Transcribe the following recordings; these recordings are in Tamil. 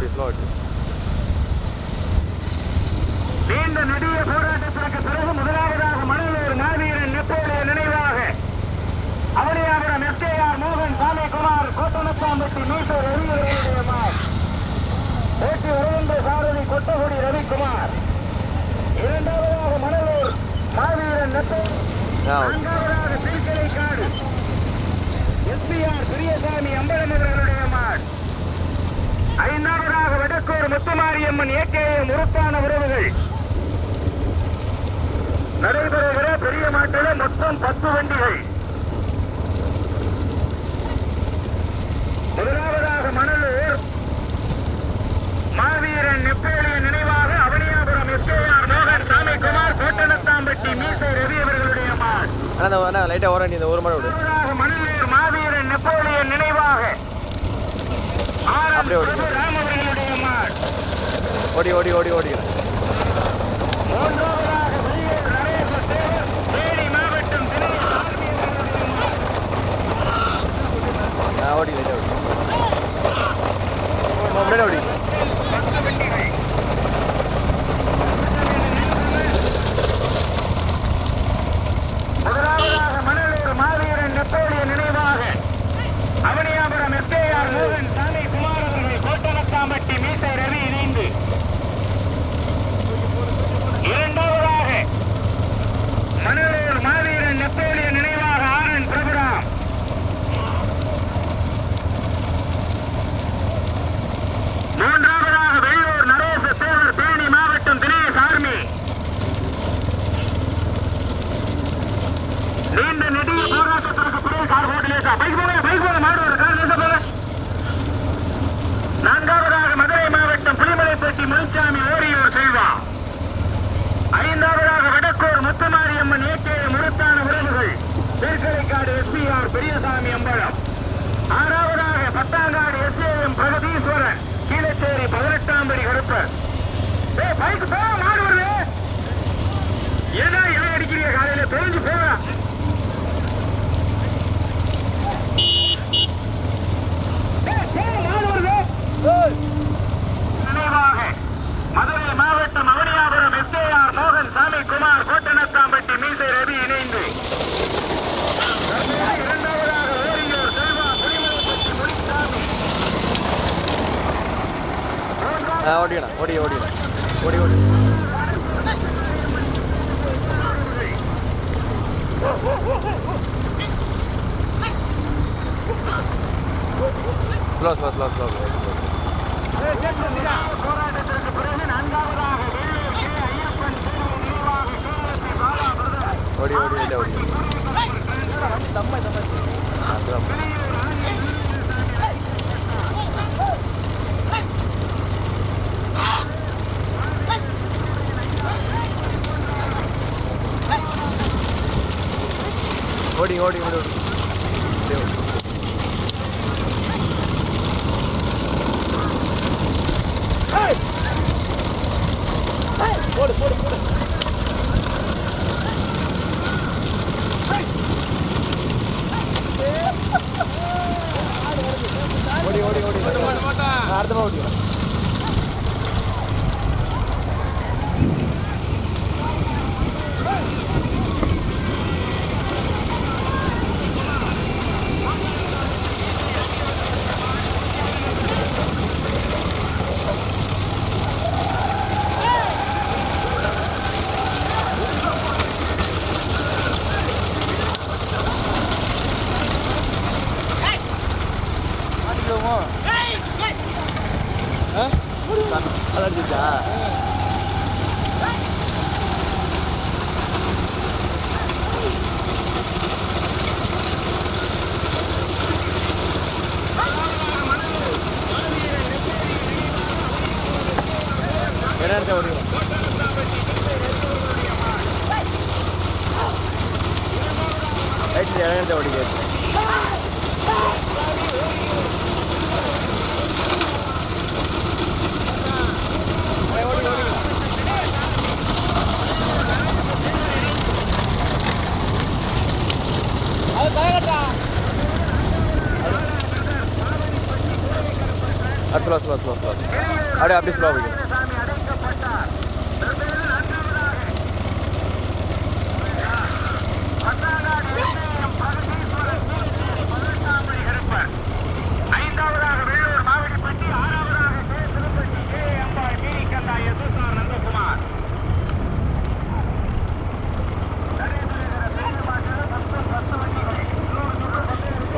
மணலூரா நீண்ட நெடிய போராட்டத்திற்கு பிறகு முதலாவதாக மணலூர் மாவீரன் நெப்போலியன் நினைவாக அவனியாபுரம் எஸ்கேஆர் மோகன் சாமிக்குமார் கோட்டனத்தாம்பட்டி மீசூர் மார். ஓட்டி வருகின்ற சாரதி கொட்டகுடி ரவிக்குமார். இரண்டாவதாக மணலூர் மாவீரன் நெப்போலியன் நான்காவதாக திருக்கலை காடு எஸ்பிஆர் பெரியசாமி அம்பலம் அவர்களுடைய மாட் ஐந்தாவதாக வடக்கூர் முத்துமாரியம்மன் ஏகேஎம் உறுப்பான உறவுகள். நடைபெறுகிற பெரிய மாட்டில மொத்தம் பத்து வண்டிகள். முதலாவதாக மணலூர். மாவீரன் நெப்போலியன் நினைவாக அவனியாபுரம் எஸ்கேஆர் மோகன் சாமிக்குமார் கோட்டனத்தாம்பட்டி மீசை ரவி அவர்களுடைய ஓர ஒரு முதலாவதாக மணலூர் மாவீரன் நெப்போலியன் நினைவாக. ஆர் எம் அப்படியே ஓடி. பிரபு ராம் அவர்களுடைய மாட் ஓடி ஓடி ஓடி ஓடி. Oh, மூன்றாவதாக வெளியூர் நரேச தேவர் தேனி மாவட்டம் திணை ஆர்மி அவர்களுடைய மாட். ஆ ஓடி லைட்டாக ஓடி முன்னாடி ஓடி பத்து வண்டிகள். முதலாவதாக மணலூர் மாவீரன் நெப்போலியன் நினைவாக அவனியாபுரம் எஸ்கேஆர் மோகன் சாமி குமார் அவர்கள் கோட்டனத்தாம்பட்டி மீசை ரவி இணைந்து இரண்டாவதாக மணலூர் மாவீரன் நெப்போலியன் நினைவாக ஆர் என் பிரபுராம் மூன்றாவதாக வெள்ளூர் நரேச தேவர் தேனி மாவட்டம் தினேஷ் ஆர்மி நீண்ட நெடிய போராட்டத்திற்கு பிறகு கார் லேசா பைக் போங்க பைக் போங்க மாடு ஒரு கார் லேசா போங்க. நான்காவதாக மதுரை மாவட்டம் புலிமலைப்பட்டி முனிச்சாமி ஓரியூர் செல்வா. ஐந்தாவதாக வடக்கூர் முத்துமாரியம்மன் ஏகே முருத்தான உறவுகள். திருக்கலைக்காடு எஸ்பிஆர் பெரியசாமி அம்பலம். ஆறாவதாக பத்தாங்காடு எஸ்ஏஎம் பிரகதீஸ்வரன். கீழச்சேரி பதினெட்டாம் படி கருப்பர். ஏய் பைக் போ மாடு வருது. ஏதா இலை அடிக்கிறீங்க காலையில தெரிஞ்சு போக நினைவாக மதுரை மாவட்டம் அவனியாபுரம் எஸ்ஏஆர் மோகன் சாமி குமார் கோட்டனத்தாம்பட்டி மீசை ரவி இணைந்து. இரண்டாவதாக ஓரியூர் செல்வா புலிமலைப்பட்டி முனிசாமி. ஆ ஓடி ஓடிக்கண்ணா ஓடி. ஓடி ஸ்லோ ஸ்லோ ஸ்லோ ஸ்லோ ஓடி ஓடி லைட்டாக ஓடி ஓடி ஓடி ஓடி ஓடி அப்படியே ஓடி. ஓடி ஓடி ஓடி ஆ, அடுத்த மாதிரி ஓடி மாட்டிக்குவோமோ ஆ அது அடிச்சிச்சா இறங்கி இறங்கி ஸ்லோ ஸ்லோ ஸ்லோ ஸ்லோ அப்படியே அப்படியே ஸ்லோ போய்க்கு சாமி அடைக்கப்பட்டார் தற்பொழுது நான்காவதாக பத்தாங்காடு எஸ்ஏஎம் பிரகதீஸ்வரன் கீழச்சேரி பதினெட்டாம் படி கருப்பர் ஐந்தாவதாக வெள்ளூர் மாவடிப்பட்டி ஆறாவதாக K Thiruppatti K Ambal Keerikkantha S S R Nandakumar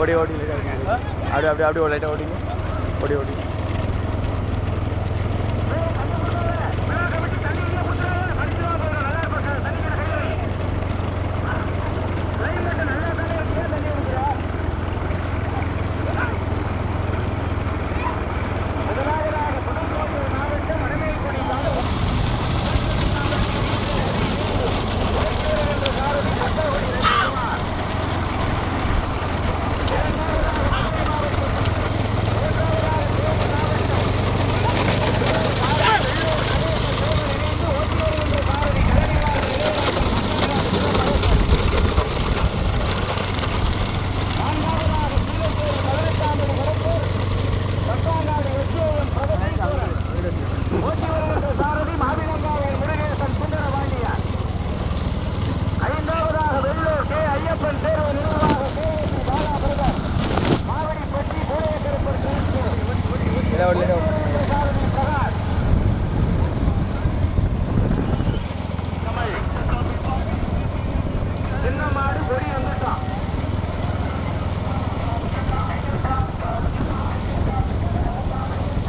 ஓடி ஓடி அப்படி அப்படி அப்படி லைட்டாக ஓடிங்க ஓடி ஓடி சாரதி மாவிலங்காவல் முருகேசன் சுந்தரபாண்டியார் ஐந்தாவதாக வெள்ளூர் கே ஐயப்பன் தேர்வு நிர்வாக கே எஸ் பாலாபிரதர் மாவடிப்பட்டி கோயக்கருப்பர் லைட்டாக ஓடி லைட்டாக ஓடி சாரதி பிரகாஷ் கமல். சின்ன மாடு கொடி வந்துட்டான்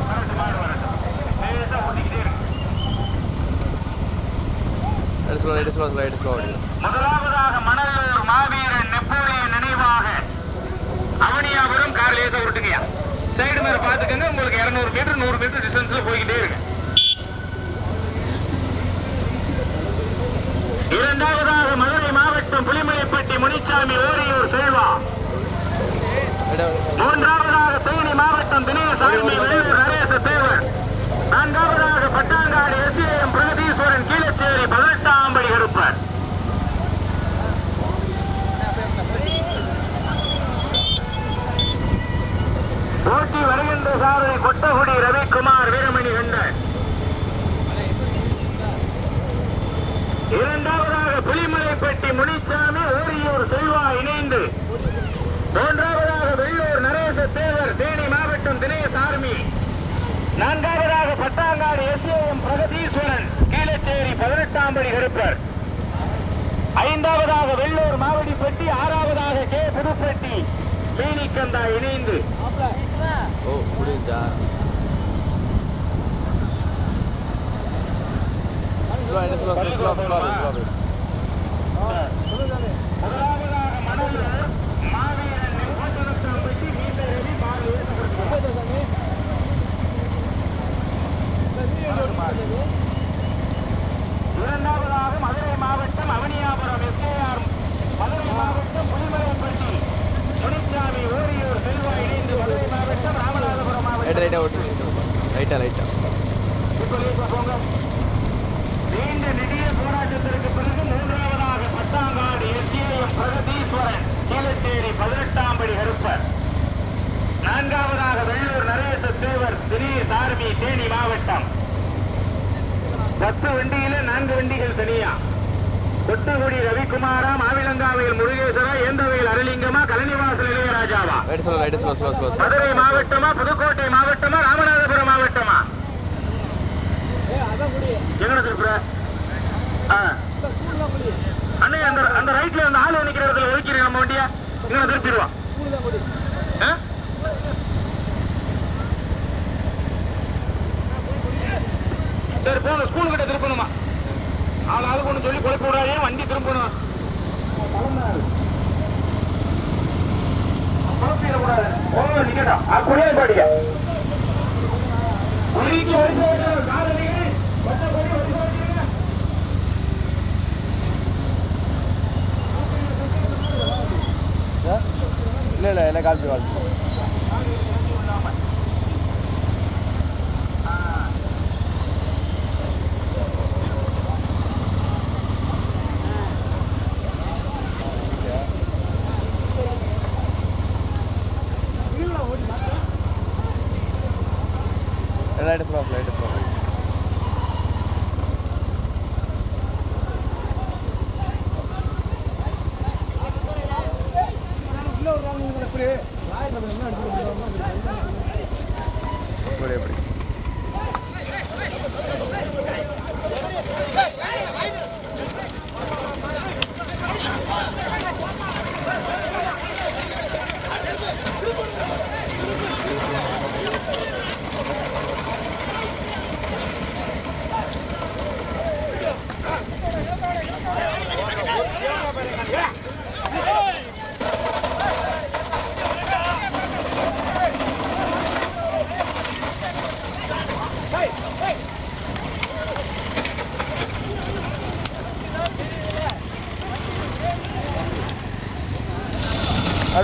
வரட்டும், மாடு வரட்டும். லேசா ஓட்டிக்கிட்டே இருக்கு. Light slow light slow light slow ஓடி முதலாவதாக மணலூர் மாவீரன் நெப்போலியன் நினைவாக அவனியாபுரம் கார் லேசா விட்டுங்கய்யா சைடு மேல பாத்துக்கங்க உங்களுக்கு 200 மீட்டர் நூறு மீட்டர் டிஸ்டன்ஸ்ல போய்கிட்டே இருங்க இரண்டாவதாக மதுரை மாவட்டம் புலிமலைப்பட்டி முனிச்சாமி ஓரியூர் செல்வா. மூன்றாவதாக தேனி மாவட்டம் தினேசாமி வெள்ளூர் நரேச தேவர். நான்காவதாக பட்டாங்காடு எஸ்ஏஎம் பிரகதீஸ்வரன் கீழச்சேரி பதினெட்டாம் படி போட்டி வருகின்ற சாதனை கொட்டகுடி ரவிக்குமார் வீரமணி கண்டன் இரண்டாவதாக புலிமலைப்பட்டி முனிச்சாமி ஓரியூர் செல்வா இணைந்து. மூன்றாவதாக வெள்ளூர் நரேச தேவர் தேனி மாவட்டம் தினேஷ் ஆர்மி. நான்காவதாக பட்டாங்காடு எஸ்ஏஎம் பிரகதீஸ்வரன் கீழச்சேரி பதினெட்டாம் படி கருப்பர். ஐந்தாவதாக வெள்ளூர் மாவடிப்பட்டி ஆறாவதாக கே புதுப்பட்டி. பீனிக்கந்தா இணைந்து. ஓ முடிஞ்சா slow light slow slow slow slow முதலாவதாக மணலூர் மாவீரன் நெப்போலியனப்பட்டி மீண்டும் ரவி மாறு இரண்டாவதாக மதுரை மாவட்டம் அவனியாபுரம் எஸ்ஏஆர் மதுரை மாவட்டம் புலிமலைப்பட்டி முனிச்சாமி ஓரியூர் செல்வா இணைந்து மதுரை மாவட்டம் ராமநாதபுரம் லைட்டாக மாவட்டம் லைட்டாக ஓடி லைட்டாக லைட்டாக இப்ப லேசா போங்க. நீண்ட நெடிய போராட்டத்திற்கு பிறகு மூன்றாவதாக பத்தாங்காடு எஸ்ஏஎம் பிரகதீஸ்வரன் கீழச்சேரி பதினெட்டாம் படி கருப்பர் நான்காவதாக வெள்ளூர் நரேச தேவர் தினேஷ் ஆர்மி தேனி மாவட்டம் பத்து வண்டியில நான்கு வண்டிகள் தனியா கொட்டுக்குடி ரவிக்குமாரா மாவிலங்காவையில் முருகேசரா ஏந்தவையில் அரலிங்கமா Kalanivasal இளையராஜாவா light slow light slow slow slow Madurai மாவட்டமா Pudukkottai மாவட்டமா ராமநாதபுரம் மாவட்டமா? எங்கட திருப்புற? அண்ணே அந்த அந்த ரைட்ல அந்த ஆள் நிக்கிற இடத்துல ஒதுக்கிறீங்க நம்ம வண்டிய. இங்க திருப்பிடுவான் சரி போங்க ஸ்கூல் கிட்ட திருப்பணுமா? ஆள் ஆளுக்கு ஒன்று சொல்லி குழப்ப விடாதே வண்டி திரும்பணும் கொடுத்துடக்கூடாது ஒன்றும் நிக்கடா அப்படியே படிக்க உரிக்கு வருஷம் காலநிலை இல்லை இல்லை என்ன காப்பி வாழ்த்து.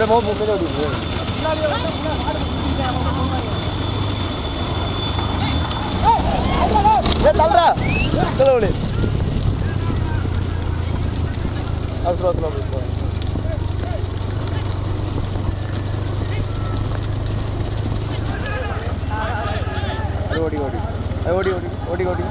அப்படியே மோ முன்னாடி ஓடி ஏ தள்ளுறா தள்ள ஓடி. அவசரம் அவசரம் அப்படி போ ஓடி ஓடி ஓடி ஓடி. ஓடி ஓடி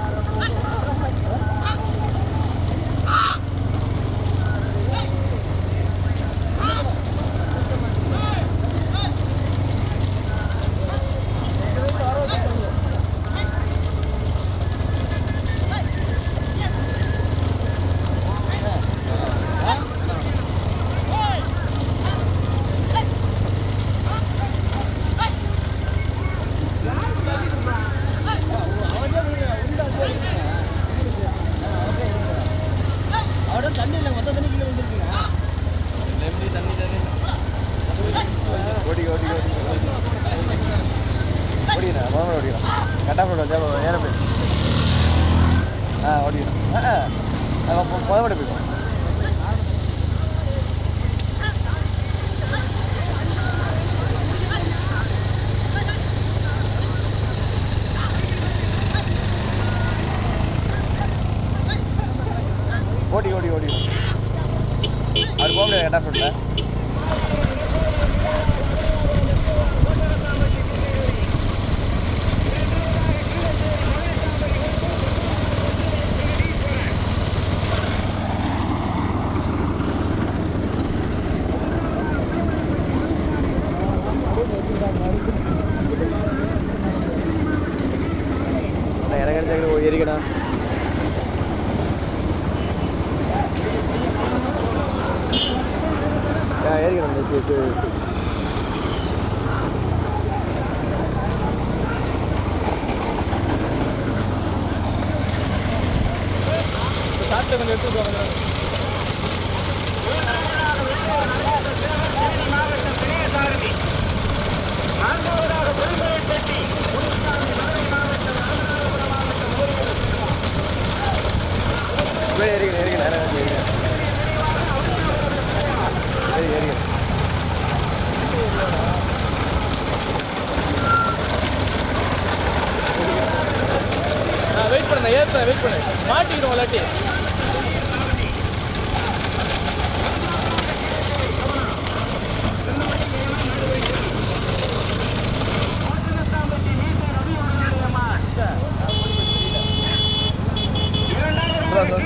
ஓடி ஓடி ஓடிடா மாமா ஓடிடா கட்டாப்பட வச்சா ஏற போய் ஆ ஓடிடா ஆ புதப்பட போய்க்கும் ஓடி ஓடி ஓடி அது போக முடியாது கேட்டால் இறங்கி சாப்பிட்டு கொஞ்சம் எடுத்துட்டு வாங்க. நான்காவதாக பெருமையை தட்டி ஏறிக்கணும் ஏறிக்கணும் நேரம் ஏறிக்கணும் ஏறி ஏறிக்கணும் வெயிட் பண்ண ஏற்ற வெயிட் பண்ணு. மாட்டிக்கணும் இல்லாட்டி.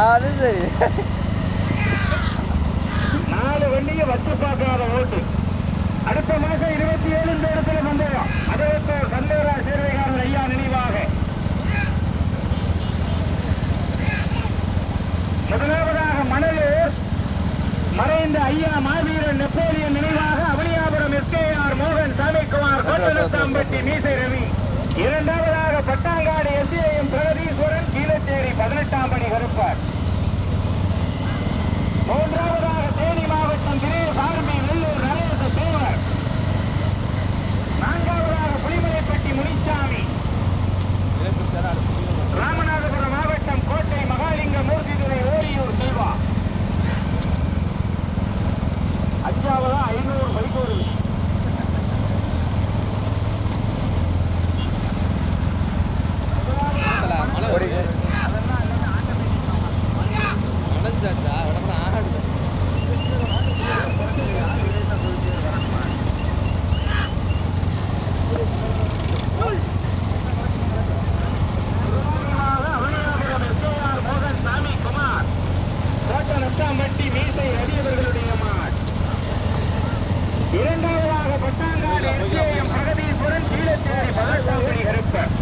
அது சரி. நாலு வண்டியை வச்சு பார்க்காத ஓட்டு. அடுத்த மாசம் இருபத்தி ஏழு இந்த இடத்துல பந்தயம் அதே சந்தேரா சேர்வைகாரன் ஐயா நினைவாக. முதலாவதாக மணலூர். மறைந்த ஐயா மாவீரன் நெப்போலியன் நினைவாக அவனியாபுரம் எஸ்கேஆர் மோகன் சாமிக்குமார் கோட்டலத்தாம்பட்டி மீசை ரவி. இரண்டாவது பட்டாங்காடு எஸ்ஏஎம் பிரகதீஸ்வரன் கீழச்சேரி பதினெட்டாம் படி கருப்பார். மூன்றாவதாக தேனி மாவட்டம் திரு சார்பி வெள்ளூர் நரேச தேவர் நான்காவதாக புலிமலைப்பட்டி முனிச்சாமி. ராமநாதபுரம் மாவட்டம் கோட்டை மகாலிங்க மூர்த்திதுரை ஓரியூர் செல்வா. அஞ்சாவதா ஐநூறு வைகூர் மழை ஓடி. வருது. மழைஞ்சாச்சா உடம்பு ஆடுது அவனியாபுரம் எஸ்ஏஆர் மோகன் சாமி குமார் கோட்டை நத்தாம்பட்டி மீசை ரவி அவர்களுடைய மாட் இரண்டாவதாக பட்டாங்காடு எஸ்ஏஎம் பிரகதீஸ்வரன் கீழச்சேரி பதினெட்டாம்படி கருப்பர்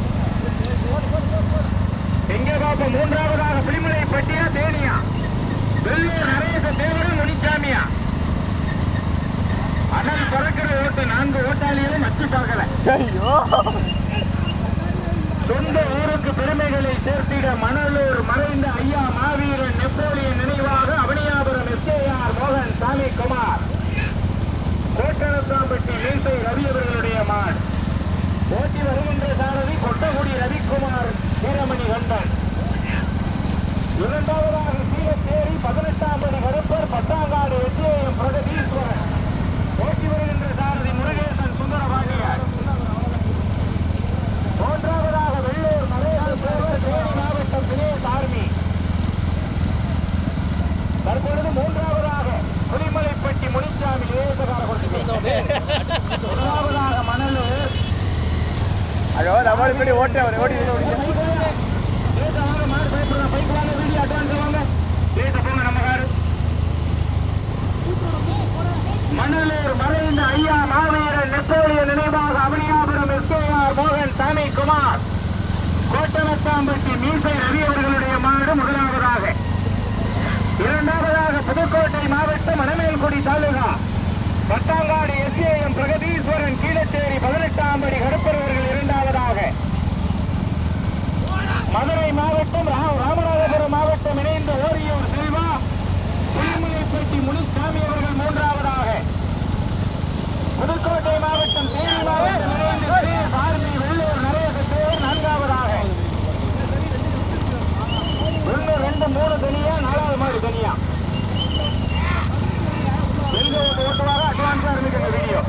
செங்ககாப்பம் மூன்றாவதாக புலிமலை பட்டியா தேனியா வெள்ளூர் நரேச தேவரும் முனிச்சாமியா அனல் பறக்கிற ஓட்டு நான்கு ஓட்டாளிகளும் அச்சு பார்க்கல ஐயோ சொந்த ஊருக்கு பெருமைகளை சேர்த்திட மணலூர் மறைந்த ஐயா மாவீரன் நெப்போலியன் நினைவாக அவனியாபுரம் எஸ்கேஆர் மோகன் சாமி குமார் கோட்டணத்தாம்பட்டி மீசை ரவி அவர்களுடைய மான் ஓட்டி வருகின்ற சாரதி கொட்டகுடி ரவிக்குமார் வீரமணி கண்டன் இரண்டாவதாக சீலத்தேரி பதினெட்டாம் படி கருப்பர் பட்டாங்காடு எஸ்ஏஎம் பிரகதீஸ்வரன் ஓட்டி வருகின்ற சாரதி முருகேசன் சுந்தரபாண்டியார் மூன்றாவதாக வெள்ளூர் நரேசன் தேவர் தேனி மாவட்டம் தினேஷ் ஆர்மி தற்பொழுது மூன்றாவதாக புலிமலைப்பட்டி முனிச்சாமி லேசகார முதலாவதாக மணலூர் ஐயோ நம்ம இப்படி ஓட்டே அவர் ஓடி ஓடி லேசாக மாறு பயப்படுற பைக் வாங்க மணலூர் மறைந்த ஐயா மாவீரன் நெப்போலியன் நினைவாக அவனியாபுரம் எஸ்கேஆர் மோகன் சாமி குமார். கோட்டனத்தாம்பட்டி மீசை ரவி அவர்களுடைய மாடு முதலாவதாக. இரண்டாவதாக புதுக்கோட்டை மாவட்டம் மணமேல்குடி தாலுகா. பட்டாங்காடு எஸ்ஏஎம் பிரகதீஸ்வரன் கீழச்சேரி பதினெட்டாம் படி கருப்பர் அவர்கள் இரண்டாவதாக. மதுரை மாவட்டம் ரா- ராமநாதபுரம் மாவட்டம் இணைந்த ஓரியூர் செல்வா புலிமலைப்பட்டி முனிசாமி அவர்கள் மூன்றாவதாக. புதுக்கோட்டை மாவட்டம் தேனி மாவட்டம் இணைந்து ஸ்ரீ சாரதி வெள்ளூர் நரேசத்தேவர் நான்காவதாக. ஒன்று ரெண்டு மூணு தனியா நாலாவது மாடு தனியா. எங்க ஓட்டு ஓட்டுவாங்க அட்வான்ஸா இருந்துச்சு வீடியோ.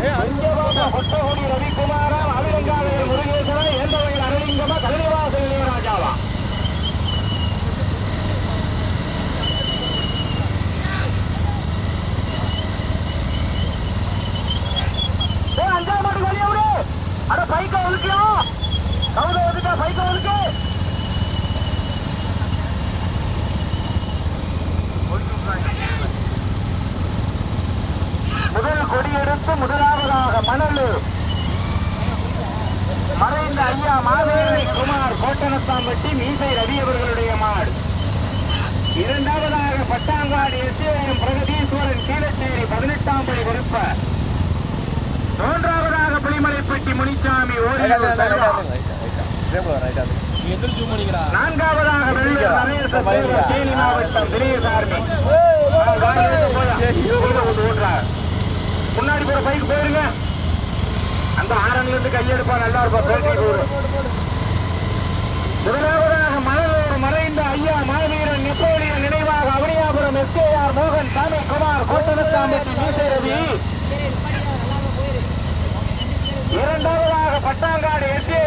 கொட்டகுடி ரவிக்குமாரா அவிலங்காவையில் முருகேசரா ஏந்தவையில் அரலிங்கமா கலிவாசல் இளையராஜாவா ஏய், அஞ்சாம் மாடு வெளியே விடு அட பைக்க ஒதுக்கியா கவுத ஒதுக்கா பைக்க ஒதுக்கு! முதல் கொடியெடுத்து முதலாவதாக மணலூர் மறைந்த ஐயா மாதேவி குமார் கோட்டனத்தாம்பட்டி மீசை ரவி அவர்களுடைய மாடு. இரண்டாவதாக பட்டாங்காடு எஸ்ஏஎம் பிரகதீஸ்வரன் கீழச்சேரி பதினெட்டாம் படி விருப்ப மூன்றாவதாக புலிமலைப்பட்டி முனிசாமி நான்காவதாக வெள்ளூர் மாவட்டம் திரேசார்மி முன்னாடி போற பைக் போயிருங்க. அந்த ஆரன்ல இருந்து கையெடுப்பா நல்லா இருப்பா பேட்டி போடு. முதலாவதாக மணலூர் மறைந்த ஐயா மாவீரன் நெப்போலியன் நினைவாக அவனியாபுரம் எஸ்கேஆர் மோகன் சாமி குமார் கோட்டனத்தாம்பட்டி மீசரவி இரண்டாவதாக பட்டாங்காடு எஸ்ஏ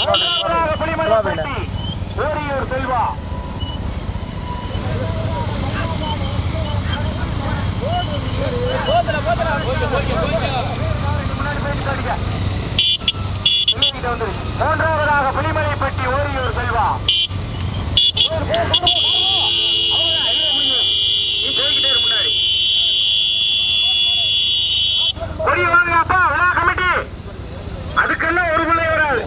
மூன்றாவதாக புலிமலைப்பட்டி ஓரியூர் செல்வா. மூன்றாவதாக புலிமலைப்பட்டி ஓரியூர் செல்வா நீ போய்கிட்டே இரு முன்னாடி அப்பா விழா அதுக்கெல்லாம் ஒரு பிள்ளை வராது.